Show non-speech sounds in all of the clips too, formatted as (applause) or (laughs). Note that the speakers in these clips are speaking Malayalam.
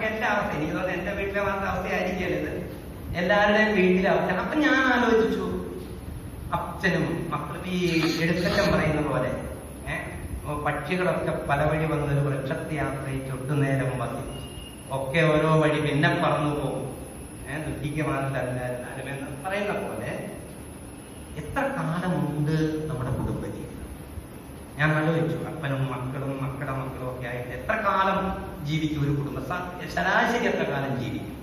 അതൊക്കെ എന്റെ അവസ്ഥ. എനിക്ക് തോന്നുന്നു എന്റെ വീട്ടിലെ മാത്രം അവസ്ഥയായിരിക്കരുത്. എല്ലാവരുടെയും വീട്ടിലെ അവസ്ഥ അപ്പൊ ഞാൻ ആലോചിച്ചു. അച്ഛനും മക്കളും ഈ എഴുത്തച്ഛൻ പറയുന്ന പോലെ പക്ഷികളൊക്കെ പല വഴി വന്നൊരു വൃക്ഷത്തെ ആശ്രയിച്ച് ഒട്ടുനേരം മതി ഒക്കെ ഓരോ വഴി പിന്നെ പറന്നു പോകും. ഏഹ് ദുഃഖിക്കുമാറില്ലെന്ന് പറയുന്ന പോലെ എത്ര കാലമുണ്ട് നമ്മുടെ കുടുംബ ജീവിതം ഞാൻ ആലോചിച്ചു. അപ്പനും മക്കളും മക്കളുടെ മക്കളും ഒക്കെ ആയിട്ട് എത്ര കാലം ജീവിക്കും ഒരു കുടുംബ ശരാശരി എത്ര കാലം ജീവിക്കും?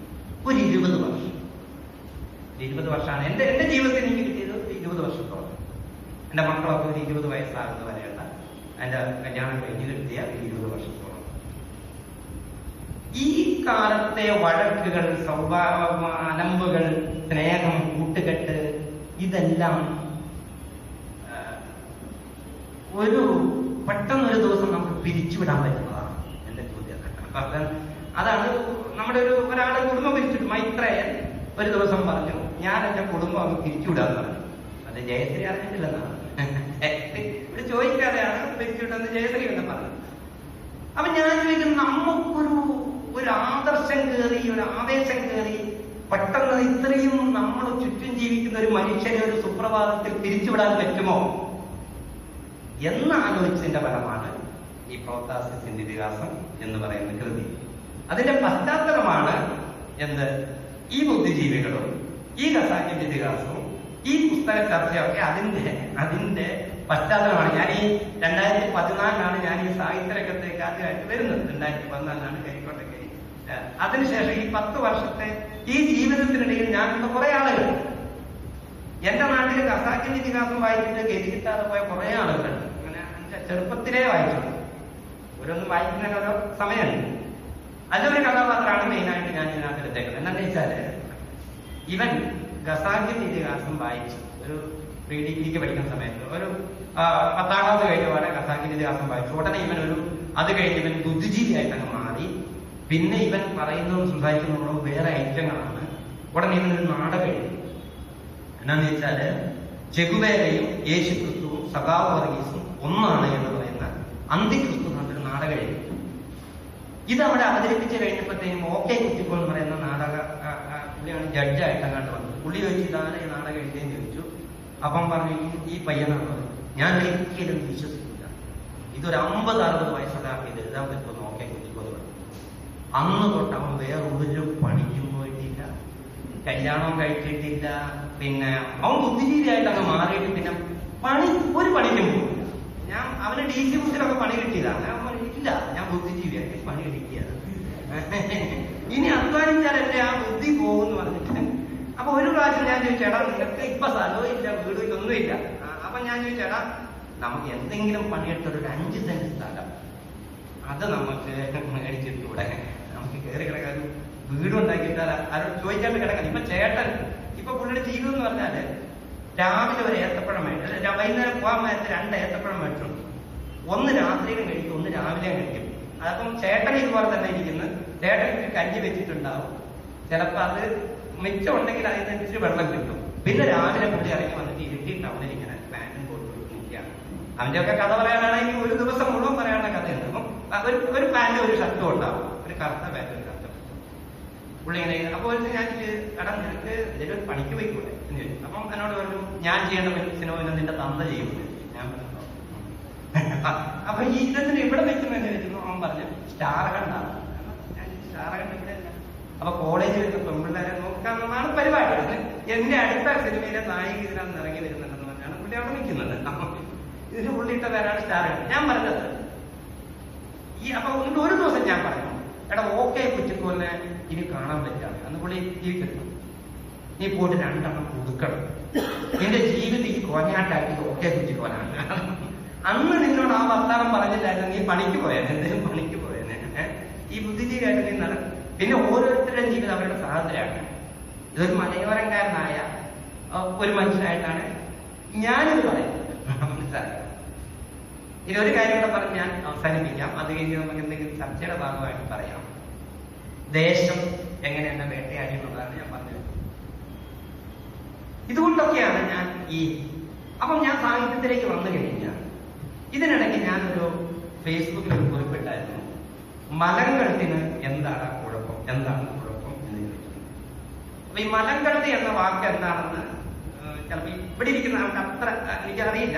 ഒരു ഇരുപത് വർഷം. ഇരുപത് വർഷമാണ്. എന്റെ എന്റെ ജീവിതത്തിൽ എനിക്ക് കിട്ടിയത് ഇരുപത് വർഷത്തോളം. എന്റെ മക്കളൊക്കെ ഒരു ഇരുപത് വയസ്സാകുന്ന വരെയുള്ള എന്റെ കല്യാണം കഴിഞ്ഞ് കിട്ടിയ ഇരുപത് വർഷത്തോളം. ഈ കാലത്തെ വഴക്കുകൾ സ്വഭാവ അലമ്പുകൾ സ്നേഹം കൂട്ടുകെട്ട് ഇതെല്ലാം ഒരു പെട്ടെന്നൊരു ദിവസം നമുക്ക് പിരിച്ചുവിടാൻ പറ്റുന്നതാണ് ചോദ്യം അതാണ് നമ്മുടെ ഒരു ഒരാളെ കുടുംബം പിരിച്ചിട്ട് മൈത്രേയൻ ഒരു ദിവസം പറഞ്ഞു ഞാൻ എന്റെ കുടുംബം അങ്ങ് പിരിച്ചുവിടാന്ന് പറഞ്ഞു. അത് ജയശ്രീ അറിഞ്ഞിട്ടില്ലെന്നാണ് ഇവിടെ ചോദിക്കാതെയാണ് പിരിച്ചുവിട്ടെന്ന് ജയശ്രീ എന്ന് പറഞ്ഞു. അപ്പൊ ഞാൻ ചോദിക്കുന്നു നമുക്കൊരു ഒരു ആദർശം കയറി ഒരു ആവേശം കയറി പെട്ടെന്ന് ഇത്രയും നമ്മൾ ചുറ്റും ജീവിക്കുന്ന ഒരു മനുഷ്യനെ ഒരു സുപ്രഭാതത്തിൽ പിരിച്ചുവിടാൻ പറ്റുമോ? എന്നാലോചിച്ചതിന്റെ ഫലമാണ് ഈ പ്രോത്താസിന്റെ ഇതിഹാസം എന്ന് പറയുന്ന കൃതി. അതിന്റെ പശ്ചാത്തലമാണ് എന്ത്? ഈ ബുദ്ധിജീവികളും ഈ ഖസാക്കിന്റെ ഇതിഹാസവും ഈ പുസ്തക ചർച്ചയൊക്കെ അതിന്റെ അതിന്റെ പശ്ചാത്തലമാണ്. ഞാൻ ഈ രണ്ടായിരത്തി പതിനാലിലാണ് ഞാൻ ഈ സാഹിത്യ രംഗത്തേക്ക് ആദ്യമായിട്ട് വരുന്നത്. രണ്ടായിരത്തി പതിനാലിലാണ് കരിക്കോട്ടക്കരി അതിനുശേഷം ഈ പത്ത് വർഷത്തെ ഈ ജീവിതത്തിനിടയിൽ ഞാൻ കണ്ട കുറെ ആളുകൾ. എന്റെ നാട്ടിൽ ഖസാക്കിന്റെ ഇതിഹാസം വായിച്ചിട്ട് ഗതികിട്ടാതെ പോയ കുറെ ആളുകളുണ്ട് അങ്ങനെ ചെറുപ്പത്തിലേ വായിച്ചിട്ടുണ്ട് ഓരോന്നും വായിക്കുന്നതിന് ഓരോ സമയമുണ്ട് അതിലൊരു കഥാപാത്രമാണ് മെയിനായിട്ട് ഞാൻ ഇതിനകത്ത് എടുത്തേക്കുന്നത്. എന്താണെന്ന് വെച്ചാൽ ഇവൻ ഗസാഖ്യ ഇതിഹാസം വായിച്ചു ഒരു പ്രീ ഡിഗ്രിക്ക് പഠിക്കുന്ന സമയത്ത് ഒരു പത്താം ക്ലാസ് കഴിഞ്ഞ പോലെ ഖസാക്കിന്റെ ഇതിഹാസം വായിച്ചു. ഉടനെ ഇവൻ ഒരു അത് കഴിഞ്ഞ് ഇവൻ ബുദ്ധിജീവിയായിട്ട് അങ്ങ് മാറി. പിന്നെ ഇവൻ പറയുന്നതും സംസാരിക്കുന്നതും വേറെ ഐറ്റങ്ങളാണ്. ഉടനെ ഇവൻ ഒരു നാടകം എഴുതി. എന്നാന്ന് വെച്ചാൽ ചെകുവേരയും യേശു ക്രിസ്തുവും സഖാവ് വർഗീസും ഒന്നാണ് എന്ന് പറയുന്ന അന്തിക്രിസ്തു എഴുതി ഇത് അവിടെ അവതരിപ്പിച്ച് കഴിഞ്ഞപ്പോഴത്തേക്കും ഓക്കെ കുത്തിക്കോ എന്ന് പറയുന്ന നാടക പുള്ളിയാണ് ജഡ്ജായിട്ട് അങ്ങോട്ട് വന്നത്. പുള്ളി ചോദിച്ചു ഇതാണ് ഈ നാടകം എഴുതിയെന്ന് ചോദിച്ചു. അപ്പം പറഞ്ഞു "ഈ- പയ്യനാണ് പറഞ്ഞു ഞാൻ ഒരിക്കലും വിശ്വസിക്കില്ല. ഇതൊരു അമ്പത് അറുപത് വയസ്സുകാർക്ക് ഇത് എഴുതാൻ പറ്റുമെന്ന് ഓക്കെ കുത്തിക്കോ എന്ന് പറഞ്ഞു. അന്ന് തൊട്ട് അവൻ വേറെ ഒരു പണിക്കും പോയിട്ടില്ല. കല്യാണം കഴിച്ചിട്ടില്ല. പിന്നെ അവൻ ബുദ്ധിജീവിയായിട്ട് അങ്ങ് മാറിയിട്ട് പിന്നെ പണി ഒരു പണിക്കും പോയില്ല. ഞാൻ അവന് ഡി സി ബുക്കിലൊക്കെ പണി കിട്ടിയതാണ്. ഇല്ല ഞാൻ ബുദ്ധിജീവിയാണ് പണി കിട്ടിയത് ഇനി അധ്വാനിച്ചാൽ എന്റെ ആ ബുദ്ധി പോകുമെന്ന് പറഞ്ഞിട്ട്? അപ്പൊ ഒരു പ്രാവശ്യം ഞാൻ ചോദിച്ചേടാ നിനക്ക് ഇപ്പൊ സ്ഥലവും ഇല്ല വീടും ഒന്നുമില്ല അപ്പൊ ഞാൻ ചോദിച്ചേടാ നമുക്ക് എന്തെങ്കിലും പണിയെടുത്തൊരു അഞ്ച് സെന്റ് സ്ഥലം അത് നമുക്ക് മേടിച്ചിട്ടൂടെ? നമുക്ക് കയറി കിടക്കാൻ വീടുണ്ടാക്കിയിട്ടാൽ ആരോട് ചോദിക്കാണ്ട് കിടക്കാൻ ഇപ്പൊ ചേട്ടൻ ഇപ്പൊ പുള്ളിയുടെ ജീവിതം എന്ന് പറഞ്ഞാൽ രാവിലെ ഒരു ഏത്തപ്പഴം മേടിച്ചു വൈകുന്നേരം പോകാൻ നേരത്തെ രണ്ട് ഏത്തപ്പഴം മേടിച്ചുണ്ട് ഒന്ന് രാത്രിയിലും കഴിക്കും ഒന്ന് രാവിലെയും കഴിക്കും. അതപ്പം ചേട്ടൻ ഇതുപോലെ തന്നെ ഇരിക്കുന്നു. ചേട്ടൻ ഇച്ചിരി കഞ്ഞി വെച്ചിട്ടുണ്ടാവും. ചിലപ്പോൾ അത് മിച്ചം ഉണ്ടെങ്കിൽ അതിന് ഇത്തിരി വെള്ളം കിട്ടും. പിന്നെ രാവിലെ പുള്ളി ഇറങ്ങി വന്നിട്ട് ഇരുട്ടി ടൗണിൽ ഇങ്ങനെ പാന്റും പോയിട്ട് നിൽക്കുകയാണ് അവന്റെ ഒക്കെ കഥ പറയാനാണെങ്കിൽ ഒരു ദിവസം മുഴുവൻ പറയാനുള്ള കഥയുണ്ട്. അപ്പം ഒരു ഒരു ഒരു ഷർട്ടും ഉണ്ടാവും. ഒരു കറുത്ത പാന്റും ഷർട്ടും. പുള്ളി ഇങ്ങനെ അപ്പോൾ ഞാൻ എടാ നിനക്ക് ഇതിലൊരു പണിക്ക് പോയിക്കൂടെ? അപ്പം എന്നോട് പറഞ്ഞു ഞാൻ ചെയ്യേണ്ട സിനിമ നിന്റെ തന്ത ചെയ്യുന്നു. അപ്പൊ ഈ ഇതെന്തിനാ ഇവിടെ വെക്കുന്നതെന്ന് ചോദിച്ചു അവൻ പറഞ്ഞു സ്റ്റാർ കണ്ടാണ് ഞാൻ സ്റ്റാർ കണ്ട ഇവിടെ അപ്പൊ കോളേജിൽ വരുന്ന പെൺപിള്ളേരെ നോക്കാമെന്നാണ് പരിപാടി. എന്റെ അടുത്ത സിനിമയിലെ നായിക ഇതിനകത്ത് ഇറങ്ങി വരുന്നുണ്ടെന്ന് പറഞ്ഞാണ് പുള്ളി അവിടെ നിൽക്കുന്നത്. ഇതിന് പുള്ളിയിട്ട പേരാണ് സ്റ്റാർ ഞാൻ പറഞ്ഞത് ഈ അപ്പൊ എന്നിട്ട് ഒരു ദിവസം ഞാൻ പറഞ്ഞു എടാ ഓക്കെ കുറ്റിക്കോലിനെ ഇനി കാണാൻ പറ്റാ. അന്ന് പുള്ളി ജീവിക്കുന്നു നീ പോയിട്ട് രണ്ടെണ്ണം കൊടുക്കണം എന്റെ ജീവിതം ഈ കോഞ്ഞാട്ടാക്കി ഓക്കെ കുറ്റിക്കോലാണ്. അന്ന് നിന്നോട് ആ വർത്താനം പറഞ്ഞില്ലായിരുന്നു. നീ പണിക്ക് പോയേനെ എന്തെങ്കിലും പണിക്ക് പോയേനെ. ഈ ബുദ്ധിജീവിയായിട്ട് നീ നടക്കും പിന്നെ ഓരോരുത്തരുടെയും ജീവിതം അവരുടെ സ്വാതന്ത്ര്യമാണ്. ഇതൊരു മലയോരക്കാരനായ ഒരു മനുഷ്യനായിട്ടാണ് ഞാനിത് പറയുന്നത്. മനസ്സിലാക്കുക ഇനി ഒരു കാര്യം കൂടെ പറഞ്ഞ് ഞാൻ അവസാനിപ്പിക്കാം. അത് കഴിഞ്ഞ് നമുക്ക് എന്തെങ്കിലും ചർച്ചയുടെ ഭാഗമായിട്ട് പറയാം. ദേശം എങ്ങനെ എന്നെ വേട്ടയാടി എന്നുള്ളതാണ് ഞാൻ പറഞ്ഞത്. ഇതുകൊണ്ടൊക്കെയാണ് ഞാൻ ഈ അപ്പം ഞാൻ സാഹിത്യത്തിലേക്ക് വന്നു കഴിഞ്ഞാൽ ഇതിനിടയ്ക്ക് ഞാനൊരു ഫേസ്ബുക്കിൽ ഒരു കുറിപ്പിട്ടായിരുന്നു. മലങ്കഴുത്തിന് എന്താണ് കുഴപ്പം? എന്താണ് കുഴപ്പം എന്ന് ചോദിക്കുന്നത് അപ്പൊ ഈ മലങ്കള്ളി എന്ന വാക്ക് എന്താണെന്ന് ചിലപ്പോൾ ഇവിടെ ഇരിക്കുന്ന ആൾക്ക് അത്ര എനിക്കറിയില്ല.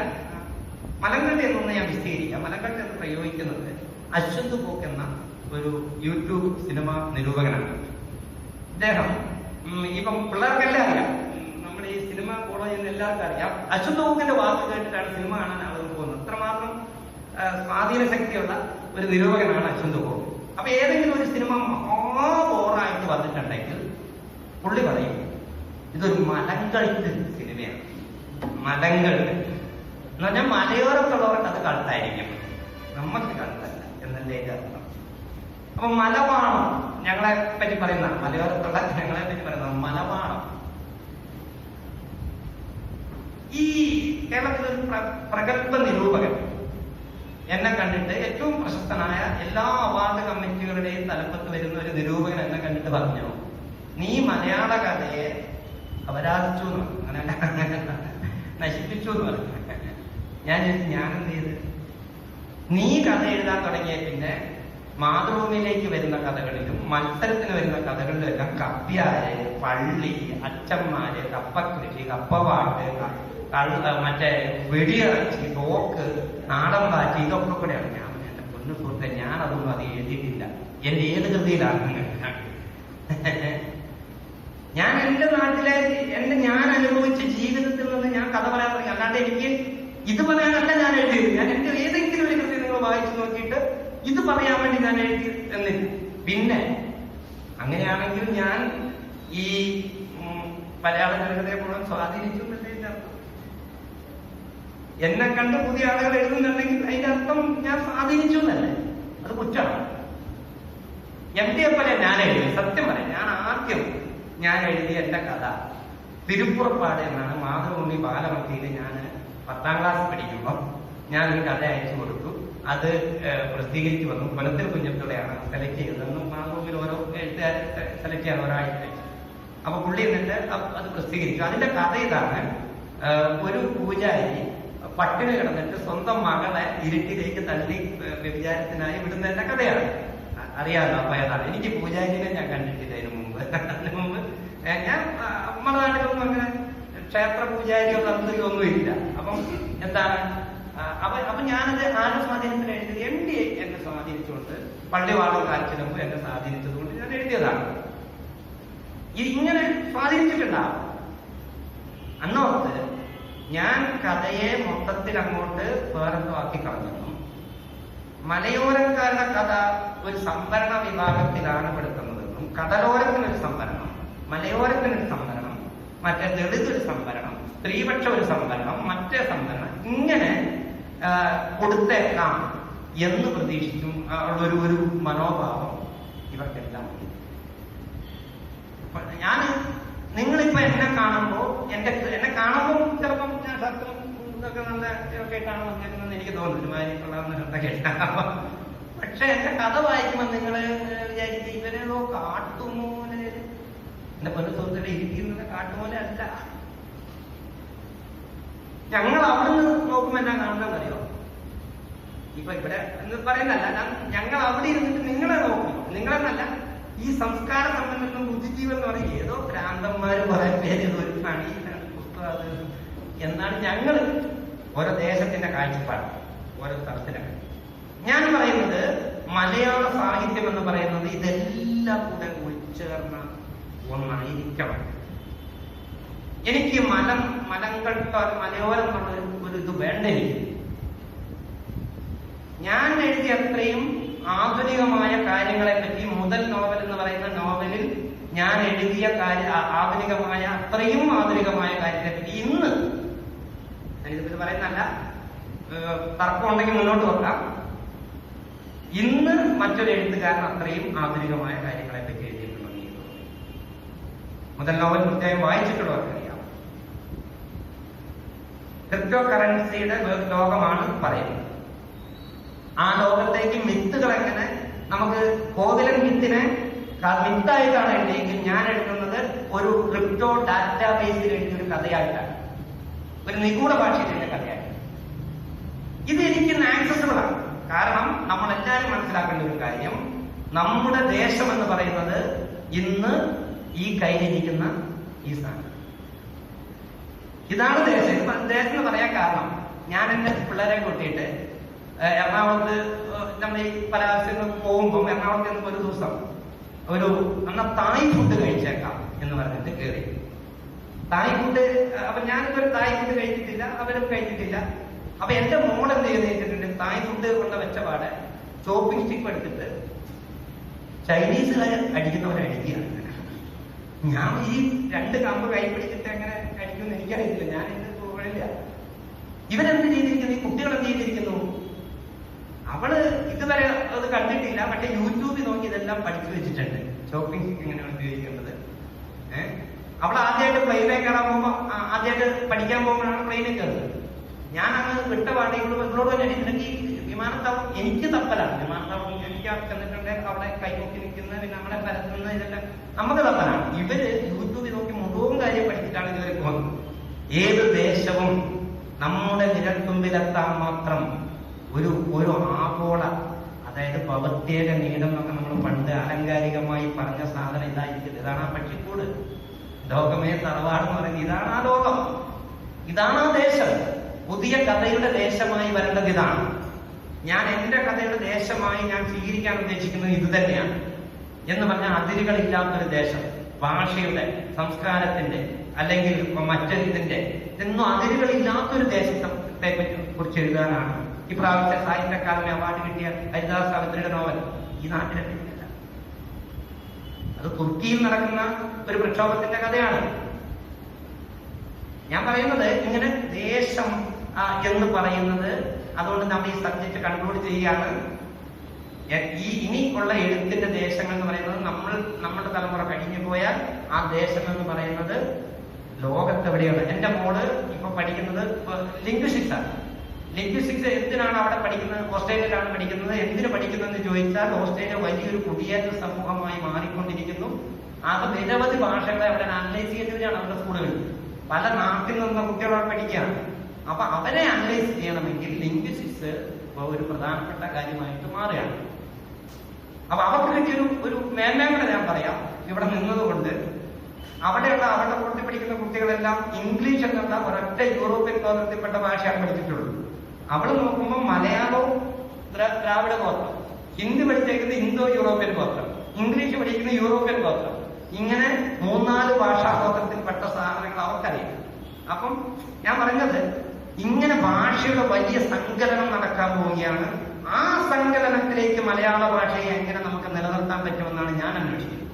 മലങ്കള്ളി എന്നൊന്ന് ഞാൻ വിശദീകരിക്കാം. മലങ്കള്ളി എന്ന് പ്രയോഗിക്കുന്നത് അശ്വന്ത് പോക്ക് എന്ന ഒരു യൂട്യൂബ് സിനിമ നിരൂപകനാണ്. അദ്ദേഹം ഇപ്പം പിള്ളേർക്കെല്ലാം അറിയാം. നമ്മുടെ ഈ സിനിമ ഫോളോ ചെയ്യുന്ന എല്ലാവർക്കും അറിയാം. അശ്വന്ത് പോക്കിന്റെ വാക്ക് കേട്ടിട്ടാണ് സിനിമ കാണാൻ അത്രമാത്രം സ്വാധീന ശക്തിയുള്ള ഒരു നിരൂപകനാണ് അശ്വന്ത് ഗോപി അപ്പൊ ഏതെങ്കിലും ഒരു സിനിമ മഹാ ബോറായിട്ട് വന്നിട്ടുണ്ടെങ്കിൽ പുള്ളി പറയും ഇതൊരു മലങ്കഴുത്ത് സിനിമയാണ്. മലങ്കഴുത്ത്. എന്ന് പറഞ്ഞാൽ മലയോരത്തുള്ളവർക്ക് അത് കഴുത്തായിരിക്കും നമുക്ക് കഴുത്തല്ല എന്നല്ലേ അർത്ഥം. അപ്പൊ മലവാണം ഞങ്ങളെ പറ്റി പറയുന്ന മലയോരത്തുള്ള ഞങ്ങളെ പറ്റി പറയുന്ന മലവാണം ഈ കേരളത്തിലൊരു പ്ര- പ്രഗത്ഭ നിരൂപകൻ. എന്നെ കണ്ടിട്ട് ഏറ്റവും പ്രശസ്തനായ എല്ലാ അവാർഡ് കമ്മിറ്റികളുടെയും തലപ്പത്ത് വരുന്ന ഒരു നിരൂപകൻ എന്നെ കണ്ടിട്ട് പറഞ്ഞു നീ മലയാള കഥയെ അപരാധിച്ചു എന്ന് നശിപ്പിച്ചു എന്ന് പറഞ്ഞു. ഞാൻ ഞാൻ എന്ത് ചെയ്ത്? നീ കഥ എഴുതാൻ തുടങ്ങിയ പിന്നെ മാതൃഭൂമിയിലേക്ക് വരുന്ന കഥകളിലും മത്സരത്തിന് വരുന്ന കഥകളിലും എല്ലാം കപ്പ്യാര് പള്ളി അച്ഛന്മാര് കപ്പക്കൃഷി കപ്പപാട്ട് ക- കള്ള മറ്റേ വെടിയിറച്ചി തോക്ക് നാടൻ പാറ്റി ഇതൊക്കെ കൂടെയാണ് ഞാൻ എന്റെ പൊന്നു സുഹൃത്തെ ഞാൻ അതൊന്നും അത് എഴുതിയിട്ടില്ല. എന്റെ ഏത് കൃതിയിലാണ് ഞാൻ (laughs) എന്റെ നാട്ടിലെ എന്റെ ഞാൻ അനുഭവിച്ച ജീവിതത്തിൽ നിന്ന് ഞാൻ കഥ പറയാൻ തുടങ്ങി. അല്ലാണ്ട് എനിക്ക് ഇത് പറയാനല്ല ഞാൻ എഴുതിയത്. ഞാൻ എന്റെ ഏതെങ്കിലും ഒരു കൃതി നിങ്ങൾ വായിച്ചു നോക്കിയിട്ട് ഇത് പറയാൻ വേണ്ടി ഞാൻ എഴുതി എന്നില്ല പിന്നെ അങ്ങനെയാണെങ്കിൽ ഞാൻ ഈ മലയാള ജനതയെ മുഴുവൻ സ്വാധീനിച്ചു എന്നല്ലേ എന്നെ കണ്ട് പുതിയ ആളുകൾ എഴുതുന്നുണ്ടെങ്കിൽ അതിന്റെ അർത്ഥം ഞാൻ സ്വാധീനിച്ചു എന്നല്ലേ? അത് കുറ്റമാണ്. എന്റെ പോലെ ഞാൻ എഴുതി സത്യം പറയാം ഞാൻ ആദ്യം ഞാൻ എഴുതിയ എന്റെ കഥ തിരുപ്പുറപ്പാട് എന്നാണ് മാതൃഭൂമി ബാലമത്തിയിൽ ഞാൻ പത്താം ക്ലാസ് പഠിക്കുമ്പോൾ ഞാൻ ഒരു കഥ അയച്ചു കൊടുത്തു. അത് പ്രസിദ്ധീകരിച്ചു വന്നു. കൊലത്തിൽ കുഞ്ഞത്തോടെയാണ് സെലക്ട് ചെയ്തത് മാതൃഭൂമിയിൽ ഓരോ എഴുത്തുകാരെ സെലക്ട് ചെയ്യാൻ ഒരാഴ്ച അപ്പൊ പുള്ളി എന്നിട്ട് അത് പ്രസിദ്ധീകരിച്ചു. അതിന്റെ കഥ ഇതാണ് ഒരു പൂജാരി പട്ടിണി കിടന്നിട്ട് സ്വന്തം മകളെ ഇരുട്ടിലേക്ക് തള്ളി വ്യഭിചാരത്തിനായി വിടുന്നതിന്റെ കഥയാണ്. അറിയാമല്ലോ അപ്പൊ ഏതാണ്? എനിക്ക് പൂജാരിനെ ഞാൻ കണ്ടിട്ടില്ല അതിന് മുമ്പ്. (laughs) അതിനു മുമ്പ് ഞാൻ നമ്മുടെ നാട്ടിലൊന്നും അങ്ങനെ ക്ഷേത്ര പൂജാരിയോ തന്ത്രിയോ ഒന്നും ഇല്ല. അപ്പം എന്താണ്? അപ്പൊ അപ്പൊ ഞാനത് ആരുടെ സ്വാധീനത്തിൽ എഴുതിയത് എം ഡി എന്നെ സ്വാധീനിച്ചുകൊണ്ട് പള്ളിവാളം കാഴ്ച എന്നെ സ്വാധീനിച്ചതുകൊണ്ട് ഞാൻ എഴുതിയതാണ്. ഇങ്ങനെ സ്വാധീനിച്ചിട്ടുണ്ടാവും. അന്നോർത്ത് ഞാൻ കഥയെ മൊത്തത്തിൽ അങ്ങോട്ട് വേറെന്തോ ആക്കി കളഞ്ഞെന്നും മലയോരക്കാരുടെ കഥ ഒരു സംവരണ വിഭാഗത്തിലാണ് പെടുത്തുന്നതെന്നും കടലോരത്തിനൊരു സംവരണം മലയോരത്തിനൊരു സംവരണം മറ്റേ ദളിത് ഒരു സംവരണം സ്ത്രീപക്ഷ ഒരു സംവരണം മറ്റേ സംവരണം ഇങ്ങനെ കൊടുത്തേക്കാം എന്ന് പ്രതീക്ഷിച്ചും ഉള്ളൊരു ഒരു മനോഭാവം ഇവർക്കെല്ലാം ഞാൻ നിങ്ങളിപ്പോ എന്നെ കാണുമ്പോ എന്റെ എന്നെ കാണുമ്പോൾ ചിലപ്പം ഷർട്ടും ഇതൊക്കെ നല്ല ഒക്കെ കാണുമ്പോൾ വന്നേക്കുന്നെന്ന് എനിക്ക് തോന്നുന്നു. ഒരുമാതിരി കൊള്ളാവുന്ന ഷർട്ടൊക്കെ ഇട്ടാ പക്ഷെ എന്റെ കഥ വായിക്കുമ്പോൾ നിങ്ങൾ വിചാരിച്ച് ഇവരേതോ കാട്ടുമോനെ. എന്റെ പല സുഹൃത്തുക്കളെ ഇരിക്കുന്നത് കാട്ടുമോനെ അല്ല. ഞങ്ങൾ അവിടുന്ന് നോക്കുമ്പോ എന്നാ കാണുന്നത് അറിയോ ഇപ്പൊ ഇവിടെ എന്ന് പറയുന്നല്ല ഞങ്ങൾ അവിടെ ഇരുന്നിട്ട് നിങ്ങളെ നോക്കും. നിങ്ങളെന്നല്ല ഈ സംസ്കാര സമ്പന്നനും ബുദ്ധിജീവൻ എന്ന് പറയും. ഏതോ ഭ്രാന്തന്മാര് പറയാൻ പേര് ഒരു പണി പുസ്തകം. എന്നാണ് ഞങ്ങൾ ഓരോ ദേശത്തിന്റെ കാഴ്ചപ്പാട് ഓരോ സ്ഥലത്തിനൊക്കെ ഞാൻ പറയുന്നത് മലയാള സാഹിത്യം എന്ന് പറയുന്നത് ഇതെല്ലാം കൂടെ ഉൾച്ചേർന്ന ഒന്നായിരിക്കണം. എനിക്ക് മലം മലങ്കട്ട മലയോരം എന്നുള്ള ഒരു- ഇത് വേണ്ട എനിക്ക്. ഞാൻ എഴുതിയ അത്രയും ആധുനികമായ കാര്യങ്ങളെ പറ്റി മുതൽ നോവൽ എന്ന് പറയുന്ന നോവലിൽ ഞാൻ എഴുതിയ കാര്യ ആധുനികമായ അത്രയും ആധുനികമായ കാര്യത്തെ പറ്റി ഇന്ന് ഞാനിതിപ്പോ പറയുന്നല്ല തർക്കമുണ്ടെങ്കിൽ മുന്നോട്ട് വെക്കാം. ഇന്ന് മറ്റൊരു എഴുത്തുകാരൻ അത്രയും ആധുനികമായ കാര്യങ്ങളെ പറ്റി എഴുതിയിട്ടുണ്ടെന്ന് എനിക്ക് തോന്നുന്നു മുതൽ നോവൽ കൃത്യമായി വായിച്ചിട്ടുള്ളവർക്കറിയാം ക്രിപ്റ്റോ കറൻസിയുടെ ലോകമാണ് പറയുന്നത്. ആ ലോകത്തേക്ക് മിത്തുകൾ എങ്ങനെ? നമുക്ക് കോവിലൻ മിത്തിനെ മിത്തായിട്ടാണ് എഴുതിയെങ്കിൽ ഞാൻ എഴുതുന്നത് ഒരു ക്രിപ്റ്റോ ഡാറ്റാബേസിൽ എഴുതിയ ഒരു കഥയായിട്ടാണ്. ഒരു നിഗൂഢ ഭാഷയിൽ എഴുതിയ കഥയായിട്ട് ഇത് എനിക്ക് ആക്സസിബിൾ ആണ്. കാരണം നമ്മൾ എല്ലാവരും മനസ്സിലാക്കേണ്ട ഒരു കാര്യം നമ്മുടെ ദേശം എന്ന് പറയുന്നത് ഇന്ന് ഈ കയ്യിലിരിക്കുന്ന ഈ സാധനം ഇതാണ് ദേശം. ഇത് ദേശം എന്ന് പറയാൻ കാരണം ഞാൻ എന്റെ പിള്ളേരെ കൂട്ടിയിട്ട് എറണാകുളത്ത് നമ്മൾ ഈ ആവശ്യങ്ങൾക്ക് പോകുമ്പോൾ എറണാകുളത്ത് നിന്ന് ഒരു ദിവസം ഒരു എന്നാ തായ് ഫുഡ് കഴിച്ചേക്കാം എന്ന് പറഞ്ഞിട്ട് കയറി തായ് ഫുഡ് അപ്പൊ ഞാനിപ്പോ തായ് ഫുഡ് കഴിച്ചിട്ടില്ല അവരും കഴിച്ചിട്ടില്ല. അപ്പൊ എന്റെ മോൾ എന്ത് ചെയ്ത് വെച്ചിട്ടുണ്ട്? തായ് ഫുഡ് കൊണ്ട് വെച്ച പാടെ ചോപ്പിംഗ് സ്റ്റിക്ക് എടുത്തിട്ട് ചൈനീസുകാർ അടിക്കുന്നവരെ അടിക്കുകയാണ് ഞാൻ ഈ രണ്ട് കമ്പ് കൈ പിടിച്ചിട്ട് എങ്ങനെ അടിക്കുമെന്ന് എനിക്കറിയില്ല ഞാൻ ഇത് പോകണില്ല. ഇവരെന്ത് ചെയ്തിരിക്കുന്നു? ഈ കുട്ടികൾ എന്ത് ചെയ്തിരിക്കുന്നു? അവൾ ഇതുവരെ അത് കണ്ടിട്ടില്ല പക്ഷെ യൂട്യൂബിൽ നോക്കി ഇതെല്ലാം പഠിച്ചു വെച്ചിട്ടുണ്ട്. സ്റ്റിക്ക് എങ്ങനെയാണ് ഉപയോഗിക്കേണ്ടത്? ഏഹ് അവൾ ആദ്യമായിട്ട് പ്ലെയിനിൽ കയറാൻ പോകുമ്പോ ആദ്യമായിട്ട് പഠിക്കാൻ പോകുമ്പോഴാണ് പ്ലെയിനിൽ കയറുന്നത്. ഞാൻ അങ്ങ് വിട്ട പാടി ഇവിടെ ഇവളോട് തന്നെ എനിക്ക് വിമാനത്താവളം എനിക്ക് തപ്പലാണ്. വിമാനത്താവളം എനിക്ക് ചെന്നിട്ടുണ്ട് അവിടെ കൈകൊട്ടി നിൽക്കുന്ന പിന്നെ നമ്മളെ പരത്തുന്ന ഇതെല്ലാം നമുക്ക് തപ്പലാണ്. ഇവർ യൂട്യൂബിൽ നോക്കി മുഴുവൻ കാര്യം പഠിച്ചിട്ടാണ് ഇതുവരെ പോകുന്നത്. ഏത് ദേശവും നമ്മുടെ വിരൽത്തുമ്പിലെത്താൻ മാത്രം ഒരു ഒരു ആഗോള അതായത് പവത്തേടെ നീടം എന്നൊക്കെ നമ്മൾ പണ്ട് ആലങ്കാരികമായി പറഞ്ഞ സാധനം ഇതായിരിക്കും. ഇതാണ് ആ പക്ഷിക്കൂട്. ലോകമേ തറവാടെന്ന് പറയുന്നത് ഇതാണ് ആ ലോകം. ഇതാണ് ആ ദേശം. പുതിയ കഥയുടെ ദേശമായി വരേണ്ടത് ഇതാണ്. ഞാൻ എന്റെ കഥയുടെ ദേശമായി ഞാൻ സ്വീകരിക്കാൻ ഉദ്ദേശിക്കുന്നത് ഇത് തന്നെയാണ്. എന്ന് പറഞ്ഞാൽ അതിരുകളില്ലാത്തൊരു ദേശം. ഭാഷയുടെ സംസ്കാരത്തിന്റെ അല്ലെങ്കിൽ മറ്റൊരിതിന്റെ ഇതൊന്നും അതിരുകളില്ലാത്തൊരു ദേശത്തെ കുറിച്ച് എഴുതാനാണ്. ഇപ്രാവശ്യത്തെ സാഹിത്യ അക്കാദമി അവാർഡ് കിട്ടിയ ഹരിദാസ് സാവിത്രിയുടെ നോവൽ. ഈ നാട്ടിലെ. അത് തുർക്കിയിൽ നടക്കുന്ന ഒരു പ്രക്ഷോഭത്തിന്റെ കഥയാണ്. ഞാൻ പറയുന്നത് ഇങ്ങനെ ദേശം എന്ന് പറയുന്നത് അതുകൊണ്ട് നമ്മൾ ഈ സബ്ജക്ട് കൺക്ലൂഡ് ചെയ്യുകയാണ്. ഈ ഇനി ഉള്ള എഴുത്തിന്റെ ദേശങ്ങൾ എന്ന് പറയുന്നത് നമ്മൾ നമ്മുടെ തലമുറ കഴിഞ്ഞു പോയാൽ ആ ദേശം എന്ന് പറയുന്നത് ലോകത്തെവിടെയാണ്? എന്റെ മോൾ ഇപ്പൊ പഠിക്കുന്നത് ലിംഗ്വിസ്റ്റിക്സ് ആണ്. ലിംഗ്വിസ്റ്റിക്സ് എന്തിനാണ് അവിടെ പഠിക്കുന്നത്? ഓസ്ട്രേലിയയിലാണ് പഠിക്കുന്നത്. എന്തിന് പഠിക്കുന്നതെന്ന് ചോദിച്ചാൽ ഓസ്ട്രേലിയ വലിയൊരു കുടിയേറ്റ സമൂഹമായി മാറിക്കൊണ്ടിരിക്കുന്നു. അത് നിരവധി ഭാഷകളെ അവിടെ അനലൈസ് ചെയ്യുന്നതിനാണ് അവരുടെ സ്കൂളുകളിൽ. പല നാട്ടിൽ നിന്ന കുട്ടികൾ അവിടെ പഠിക്കുകയാണ്. അപ്പൊ അവരെ അനലൈസ് ചെയ്യണമെങ്കിൽ ലിംഗ്വിസ്റ്റിക്സ് ഒരു പ്രധാനപ്പെട്ട കാര്യമായിട്ട് മാറുകയാണ്. അപ്പൊ അവർക്ക് കിട്ടിയൊരു ഒരു മേന്മയും കൂടെ ഞാൻ പറയാം. ഇവിടെ നിന്നതുകൊണ്ട് അവിടെയുള്ള അവരുടെ കൂട്ടി പഠിക്കുന്ന കുട്ടികളെല്ലാം ഇംഗ്ലീഷ് എന്നുള്ള ഒരൊറ്റ യൂറോപ്യൻ ഗോത്രത്തിൽപ്പെട്ട ഭാഷയാണ് പഠിച്ചിട്ടുള്ളൂ അവൾ നോക്കുമ്പോൾ മലയാളവും ദ്ര- ദ്രാവിഡ ഗോത്രം. ഹിന്ദി പഠിച്ചേക്കുന്നത് ഇന്തോ യൂറോപ്യൻ ഗോത്രം. ഇംഗ്ലീഷ് പഠിക്കുന്ന യൂറോപ്യൻ ഗോത്രം. ഇങ്ങനെ മൂന്നാൽ ഭാഷാ ഗോത്രത്തിൽപ്പെട്ട സാധനങ്ങൾ അവർക്കറിയാം. അപ്പം ഞാൻ പറഞ്ഞത് ഇങ്ങനെ ഭാഷയുടെ വലിയ സങ്കലനം നടക്കാൻ പോവുകയാണ്. ആ സങ്കലനത്തിലേക്ക് മലയാള ഭാഷയെ എങ്ങനെ നമുക്ക് നിലനിർത്താൻ പറ്റുമെന്നാണ് ഞാൻ അന്വേഷിക്കുന്നത്.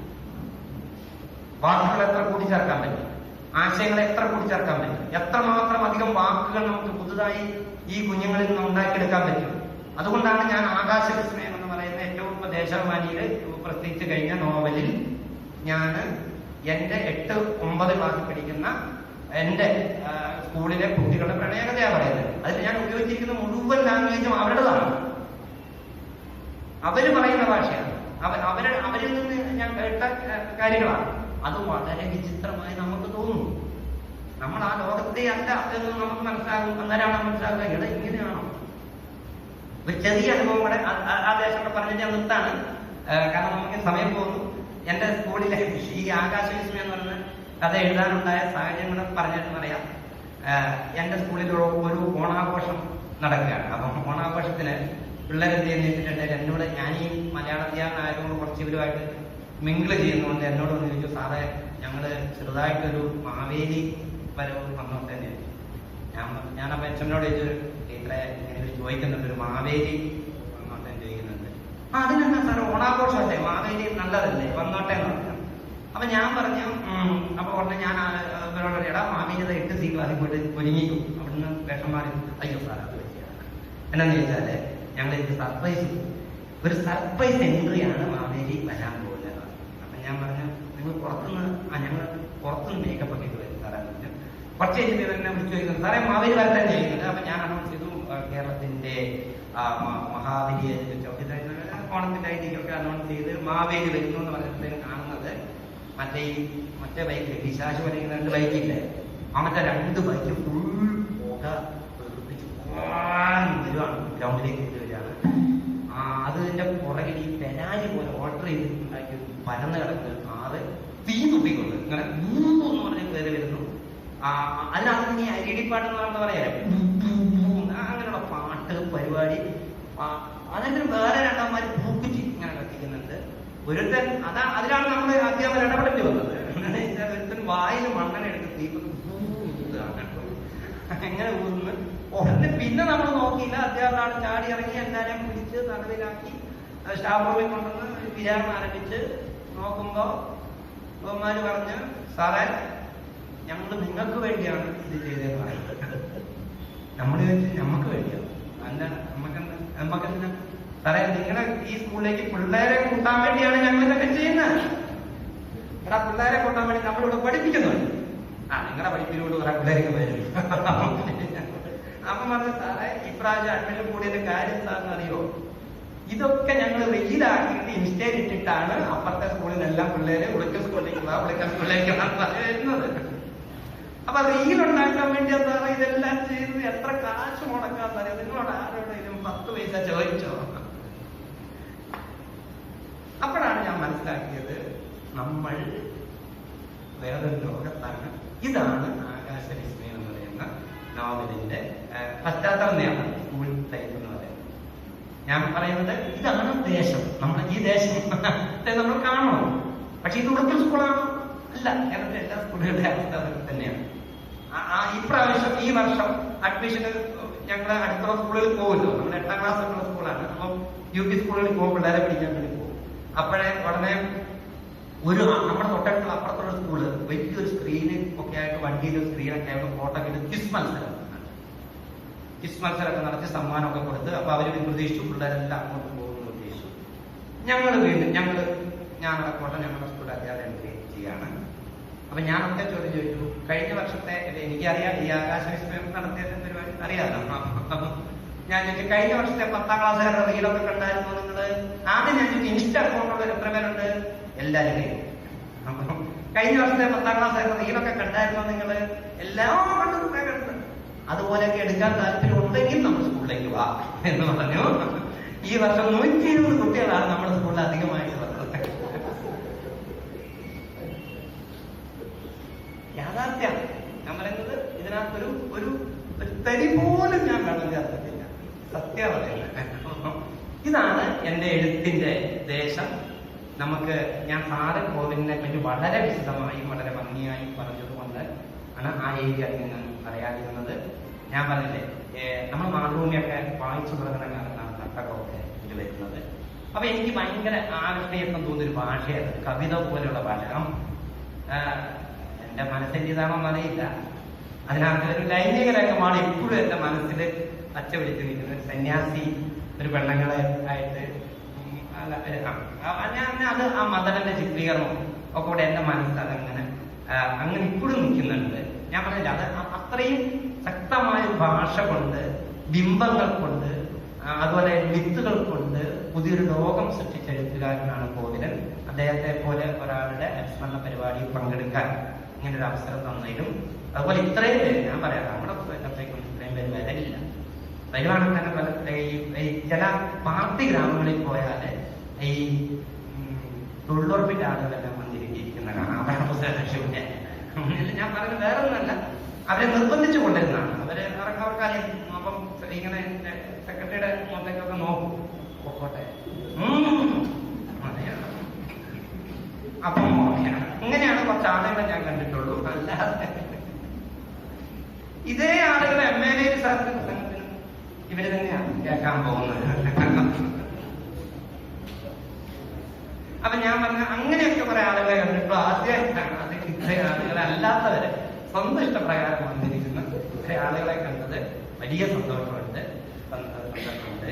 വാക്കുകൾ എത്ര കൂട്ടിച്ചേർക്കാൻ പറ്റും? ആശയങ്ങൾ എത്ര കൂട്ടിച്ചേർക്കാൻ പറ്റും? എത്രമാത്രം അധികം വാക്കുകൾ നമുക്ക് പുതുതായി ഈ കുഞ്ഞുങ്ങളിൽ നിന്ന് ഉണ്ടാക്കിയെടുക്കാൻ പറ്റും. അതുകൊണ്ടാണ് ഞാൻ ആകാശ വിസ്മയം എന്ന് പറയുന്ന ഏറ്റവും ദേശാഭിമാനിയിൽ പ്രത്യേകിച്ച് കഴിഞ്ഞ നോവലിൽ ഞാൻ എന്റെ എട്ട് ഒമ്പത് ക്ലാസ്സിൽ പഠിക്കുന്ന എന്റെ സ്കൂളിലെ കുട്ടികളുടെ പ്രണയകഥയാണ് പറയുന്നത്. അതിൽ ഞാൻ ഉപയോഗിച്ചിരിക്കുന്ന മുഴുവൻ ലാംഗ്വേജും അവരുടേതാണ്. അവർ പറയുന്ന ഭാഷയാണ്. അവർ അവരുടെ അവരിൽ നിന്ന് ഞാൻ കേട്ട കാര്യങ്ങളാണ്. അത് വളരെ വിചിത്രമായി നമുക്ക് തോന്നുന്നു. നമ്മൾ ആ ലോകത്തെ അല്ല എന്ന് നമുക്ക് മനസ്സിലാകും അന്നേരമാണ് മനസ്സിലാകുക. ഇവിടെ ഇങ്ങനെയാണോ? ചെറിയ അനുഭവം കൂടെ ആ- ദേശം കൂടെ പറഞ്ഞിട്ട് ഞാൻ നിർത്താണ്. കാരണം നമുക്ക് സമയം പോകുന്നു. എന്റെ സ്കൂളിലെ ഈ ആകാശ വിസ്മയം എന്ന് പറയുന്ന കഥ എഴുതാനുണ്ടായ സാഹചര്യങ്ങൾ പറഞ്ഞിട്ട് പറയാം. എന്റെ സ്കൂളിൽ ഒരു ഓണാഘോഷം നടക്കുകയാണ്. അപ്പം ഓണാഘോഷത്തിന് പിള്ളേരെന്ത് ചെയ്യുന്ന വെച്ചിട്ടുണ്ടെങ്കിൽ എന്നോട് ഞാൻ ഈ മലയാള അധ്യാപകനായതുകൊണ്ട് കുറച്ച് ഇവരുമായിട്ട് മിങ്കിൾ ചെയ്യുന്നതുകൊണ്ട് എന്നോട് ഒന്ന് ചോദിച്ചു സാറേ ഞങ്ങൾ ചെറുതായിട്ടൊരു മാവേലി വരവ് വന്നോട്ടെ തന്നെയായിരിക്കും ഞാൻ ഞാൻ അപ്പൊ അച്ഛനോട് ചോദിച്ചു ചോദിക്കുന്നുണ്ട് ഒരു മാവേലി വന്നോട്ടെ ചോദിക്കുന്നുണ്ട്. ആ അതിനെന്താ സാർ ഓണാഘോഷമല്ലേ മാവേലി നല്ലതല്ലേ? വന്നോട്ടെ എന്ന് പറഞ്ഞു. അപ്പൊ ഞാൻ പറഞ്ഞു. അപ്പൊ ഉടനെ ഞാൻ ഇവരോട് മാവേലി അത് എട്ട് സീ ക്ലാസ് പോയിട്ട് ഒരുങ്ങിക്കും. അവിടുന്ന് വേഷം മാറി അയ്യോ സാർ അത് വെച്ചാണ് എന്നാന്ന് ചോദിച്ചാൽ ഞങ്ങൾ ഇത് സർപ്രൈസ് ഒരു സർപ്രൈസ് എൻട്രിയാണ് മാവേലി വരാൻ പോകുന്നത് അപ്പൊ ഞാൻ പറഞ്ഞു നിങ്ങൾ പുറത്തുനിന്ന് ആ ഞങ്ങൾ പുറത്തുനിന്ന് മേക്കപ്പ് ഒക്കെ ഇട്ട് വരും സാറേ എന്ന് കഴിഞ്ഞിട്ട് ഇവരെന്നെ വിളിച്ചു ചോദിക്കുന്നത് സാറേ മാവേലി ചെയ്യുന്നത് അപ്പൊ ഞാൻ അനൗൺസ് ചെയ്തു കേരളത്തിന്റെ മഹാബലി ഓണത്തിന്റെ ഐതിഹ്യമൊക്കെ അനൗൺസ് ചെയ്ത് മാവേലി വരുന്നു എന്ന് പറഞ്ഞിട്ട് കാണുന്നത് മറ്റേ ഈ മറ്റേ ബൈക്കിൽ വിശാശു വരെയും രണ്ട് ബൈക്കില്ലേ മറ്റേ രണ്ട് ബൈക്ക് ഫുൾ പുക വരുവാണ്. ഗ്രൗണ്ടിലേക്ക് വരികയാണ്. അതിന്റെ പുറകിൽ ഈ പെനാലി പോലെ ഓർഡർ ചെയ്ത് ഉണ്ടാക്കി പരന്ന് കിടക്കുന്ന ആറ് തീ തുപ്പിക്കൊണ്ട് ഇങ്ങനെ മൂന്ന് പറഞ്ഞ കയറി വരുന്നു. ആ ഇനി അരിടി പാട്ട് എന്ന് പറയുന്നത് പറയാം? അങ്ങനെയുള്ള പാട്ട് പരിപാടി. അതിന് വേറെ രണ്ടാമാര് പൂക്കുറ്റി ഇങ്ങനെ കത്തിക്കുന്നുണ്ട്. ഒരുത്തൻ അതാ അതിലാണ് നമ്മൾ അധ്യാപകർ ഇടപെടേണ്ടി വന്നത്. ഒരുത്തൻ വായിൽ മണ്ണെണ്ണ എടുത്ത് തീക്കുന്നു എങ്ങനെ ഊന്ന് ഉടനെ പിന്നെ നമ്മൾ നോക്കിയില്ല അധ്യാപകർ ചാടി ഇറങ്ങി എല്ലാവരെയും പിടിച്ച് തടവിലാക്കി സ്റ്റാഫ് റൂമിൽ കൊണ്ടുവന്ന് വിചാരണ ആരംഭിച്ച് നോക്കുമ്പോ ബഹുമാര് പറഞ്ഞ് സാറേ ഞങ്ങൾ നിങ്ങൾക്ക് വേണ്ടിയാണ് ഇത് ചെയ്തതെന്ന് പറയുന്നത്. നമ്മൾ നമുക്ക് വേണ്ടിയാണ് അല്ല നമുക്കെന്താ നമുക്കെന്താ സാറേ നിങ്ങളെ ഈ സ്കൂളിലേക്ക് പിള്ളേരെ കൂട്ടാൻ വേണ്ടിയാണ് ഞങ്ങൾ ഇതൊക്കെ ചെയ്യുന്നത്. എടാ പിള്ളേരെ കൂട്ടാൻ വേണ്ടി നമ്മളിവിടെ പഠിപ്പിക്കുന്നുണ്ട്. ആ നിങ്ങളുടെ പഠിപ്പിനോട് കുറെ പിള്ളേർക്ക് വരും. അപ്പം പറഞ്ഞു സാറേ ഇപ്രാവശ്യം അഡ്മിഷൻ കൂടിയതിന്റെ കാര്യം സാറിന് അറിയോ? ഇതൊക്കെ ഞങ്ങൾ വെയിലാക്കിയിട്ട് ഇൻസ്റ്റേറ്റ് ഇട്ടിട്ടാണ് അപ്പുറത്തെ സ്കൂളിലെല്ലാം പിള്ളേരെ ഉളിക്കൽ സ്കൂളിലേക്ക് വാ ഉളിക്ക സ്കൂളിലേക്ക് വരുന്നത് അപ്പൊ റീൽ ഉണ്ടാക്കാൻ വേണ്ടി എന്താണ് ഇതെല്ലാം ചെയ്ത് എത്ര കാശ് മുടക്കാന്ന് അറിയാം. നിങ്ങളോട് ആരോടെങ്കിലും പത്ത് പൈസ ചോദിച്ചോ? അപ്പോഴാണ് ഞാൻ മനസ്സിലാക്കിയത് നമ്മൾ വേറൊരു ലോകത്താണ്. ഇതാണ് ആകാശ വിസ്മയം എന്ന് പറയുന്ന നോവലിന്റെ പശ്ചാത്തലം പശ്ചാത്തലമാണ് സ്കൂൾ ടൈപ്പ് എന്ന് പറയുന്നത്. ഞാൻ പറയുന്നത് ഇതാണ് ദേശം. നമ്മൾ ഈ ദേശം. (laughs) നമ്മൾ കാണണം പക്ഷെ ഇത് ഉടുക്കൽ സ്കൂളാണ്? അല്ല കേരളത്തിലെ എല്ലാ സ്കൂളുകളുടെ അവസ്ഥ തന്നെയാണ്. ഇപ്രാവശ്യം ഈ വർഷം അഡ്മിഷന് ഞങ്ങളെ അടുത്തുള്ള സ്കൂളുകളിൽ പോകുമല്ലോ നമ്മുടെ എട്ടാം ക്ലാസ് ഉള്ള സ്കൂളാണ്. അപ്പം യു പി സ്കൂളുകളിൽ പോകും പിള്ളേരെ പിടിക്കാൻ വേണ്ടി പോകും. അപ്പോഴേ ഉടനെ ഒരു നമ്മുടെ തൊട്ടടുത്തുള്ള അപ്പുറത്തുള്ള സ്കൂൾ വലിയൊരു സ്ക്രീന് ഒക്കെ ആയിട്ട് വണ്ടിയിൽ സ്ക്രീനൊക്കെ ആയിട്ട് ഫോട്ടോ എടുത്ത് ക്വിസ് മത്സരം ക്വിസ് മത്സരമൊക്കെ നടത്തി സമ്മാനമൊക്കെ കൊടുത്ത് അപ്പൊ അവർ പ്രതീക്ഷിച്ചു പിള്ളേരെല്ലാം അങ്ങോട്ട് പോകുമെന്ന് ഉദ്ദേശിച്ചു ഞങ്ങൾ വീണ്ടും ഞങ്ങൾ ഞാനടക്കോട്ടെ ഞങ്ങളുടെ അപ്പൊ ഞാൻ അവിടെ ചോദ്യം ചോദിച്ചു കഴിഞ്ഞ വർഷത്തെ എനിക്കറിയാം ഈ ആകാശ വിസ്മയം നടത്തിയ പരിപാടി അറിയാതെ ഞാൻ ചോദിച്ചു കഴിഞ്ഞ വർഷത്തെ പത്താം ക്ലാസ്സുകാരുടെ റീലൊക്കെ കണ്ടായിരുന്നു നിങ്ങൾ ആദ്യം ഞാൻ ചോദിച്ചു ഇൻസ്റ്റ അക്കൗണ്ടുള്ള എത്ര പേരുണ്ട്? എല്ലാവരും കഴിഞ്ഞ വർഷത്തെ പത്താം ക്ലാസ്സുകാരുടെ റീലൊക്കെ കണ്ടായിരുന്നു നിങ്ങൾ എല്ലാം കണ്ടു അതുപോലെയൊക്കെ എടുക്കാൻ താല്പര്യം ഉണ്ടെങ്കിൽ നമ്മൾ സ്കൂളിലേക്ക് വാ എന്ന് പറഞ്ഞു. ഈ വർഷം നൂറ്റി ഇരുപത് കുട്ടികളാണ് നമ്മുടെ സ്കൂളിൽ അധികമായിട്ട് വന്നത് യാഥാർത്ഥ്യം ഞാൻ പറയുന്നത് ഇതിനകത്തൊരു ഒരു തരി പോലും ഞാൻ വെള്ളം ചേർത്തിട്ടില്ല. സത്യം പറയുന്നത് ഇതാണ് എന്റെ എഴുത്തിന്റെ ദേശം. നമുക്ക് ഞാൻ സാറ് കോവിലിനെ പറ്റി വളരെ വിശദമായും വളരെ ഭംഗിയായും പറഞ്ഞതുകൊണ്ട് ആണ് ആ ഏരിയ നിന്ന് പറയാതിരുന്നത്. ഞാൻ പറഞ്ഞില്ലേ നമ്മൾ മാതൃഭൂമിയൊക്കെ വായിച്ചു തുടങ്ങുന്ന കാലത്താണ് നാട്ടകമൊക്കെ ഇത് വരുന്നത്. അപ്പൊ എനിക്ക് ഭയങ്കര ആകർഷണീയത്വം തോന്നിയൊരു ഭാഷയാണ് കവിത പോലെയുള്ള ഭാഷ. എന്റെ മനസ്സിന്റേതാണോ അറിയില്ല. അതിനകത്ത് ഒരു ലൈംഗിക രംഗമാണ് ഇപ്പോഴും എന്റെ മനസ്സിൽ പച്ച പിടിച്ച് നിൽക്കുന്നത് സന്യാസി ഒരു പെണ്ണുങ്ങളെ ആയിട്ട് ഞാൻ അത് ആ മദറിന്റെ ചിത്രീകരണം ഒക്കെ കൂടെ എന്റെ മനസ്സിൽ അതങ്ങനെ അങ്ങനെ ഇപ്പോഴും നിൽക്കുന്നുണ്ട്. ഞാൻ പറഞ്ഞില്ല അത് അത്രയും ശക്തമായ ഭാഷ കൊണ്ട് ബിംബങ്ങൾ കൊണ്ട് അതുപോലെ വിത്തുകൾ കൊണ്ട് പുതിയൊരു ലോകം സൃഷ്ടിച്ച എഴുത്തുകാരനാണ് കോവിലൻ അദ്ദേഹത്തെ പോലെ ഒരാളുടെ അനുസ്മരണ പരിപാടിയിൽ പങ്കെടുക്കാൻ ഇങ്ങനെ ഒരു അവസരം തന്നതിലും അതുപോലെ ഇത്രയും പേര് ഞാൻ പറയാം നമ്മുടെ പുസ്തകത്തേക്കൊന്നും ഇത്രയും പേര് വരലില്ല. വരുവാണെങ്കിൽ തന്നെ പല ഈ ചില പാർട്ടി ഗ്രാമങ്ങളിൽ പോയാൽ ഈ തൊഴിലുറപ്പിന്റെ ആളുകളെല്ലാം വന്നിരിക്കുന്ന കാണാം. പുസ്തകത്തെ ഞാൻ പറയുന്നത് വേറെ ഒന്നല്ല അവരെ നിർബന്ധിച്ചു കൊണ്ടിരുന്നതാണ്. അവരെ അവർക്ക് അവർക്കറിയാം അപ്പം ഇങ്ങനെ സെക്രട്ടറിയുടെ മുഖത്തേക്കൊക്കെ നോക്കും പൊക്കോട്ടെ ഉം. അതെയാണ്. അപ്പം ഇങ്ങനെയാണ് കുറച്ച് ആളുകളെ ഞാൻ കണ്ടിട്ടുള്ളൂ. അല്ലാതെ. ഇതേ ആളുകൾ എം എൽ എ ഇവർ തന്നെയാണ് കേൾക്കാൻ പോകുന്നത്. അപ്പൊ ഞാൻ പറഞ്ഞ അങ്ങനെയൊക്കെ കുറെ ആളുകളെ കണ്ടിട്ടുള്ളൂ. ആദ്യമായിട്ടാണ് അത് ഇത്രയും ആളുകളെ അല്ലാത്തവരെ സ്വന്തം ഇഷ്ടപ്രകാരം വന്നിരിക്കുന്ന ഇത്രയും ആളുകളെ കണ്ടത് വലിയ സന്തോഷമുണ്ട്. സന്തോഷമുണ്ട്.